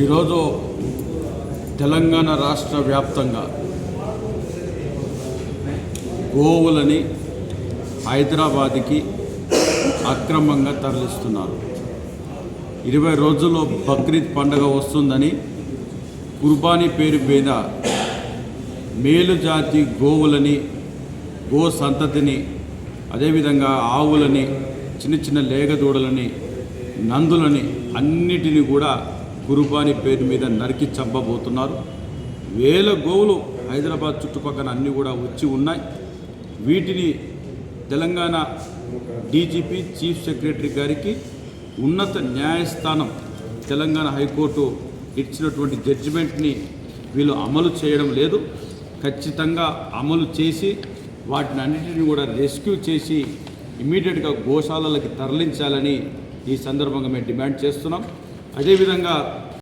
ఈరోజు తెలంగాణ రాష్ట్ర వ్యాప్తంగా గోవులని హైదరాబాద్కి అక్రమంగా తరలిస్తున్నారు. ఇరవై రోజుల్లో బక్రీద్ పండగ వస్తుందని కుర్బానీ పేరు మీద మేలు జాతి గోవులని గో సంతతిని అదేవిధంగా ఆవులని చిన్న చిన్న లేగదూడలని నందులని అన్నిటిని కూడా కురుబాని పేరు మీద నరికి చంపబోతున్నారు. వేల గోవులు హైదరాబాద్ చుట్టుపక్కల అన్నీ కూడా వచ్చి ఉన్నాయి. వీటిని తెలంగాణ డీజీపీ చీఫ్ సెక్రటరీ గారికి ఉన్నత న్యాయస్థానం తెలంగాణ హైకోర్టు ఇచ్చినటువంటి జడ్జిమెంట్ని వీళ్ళు అమలు చేయడం లేదు. ఖచ్చితంగా అమలు చేసి వాటిని అన్నిటిని కూడా రెస్క్యూ చేసి ఇమీడియట్గా గోశాలలకి తరలించాలని ఈ సందర్భంగా మేము డిమాండ్ చేస్తున్నాం. అదేవిధంగా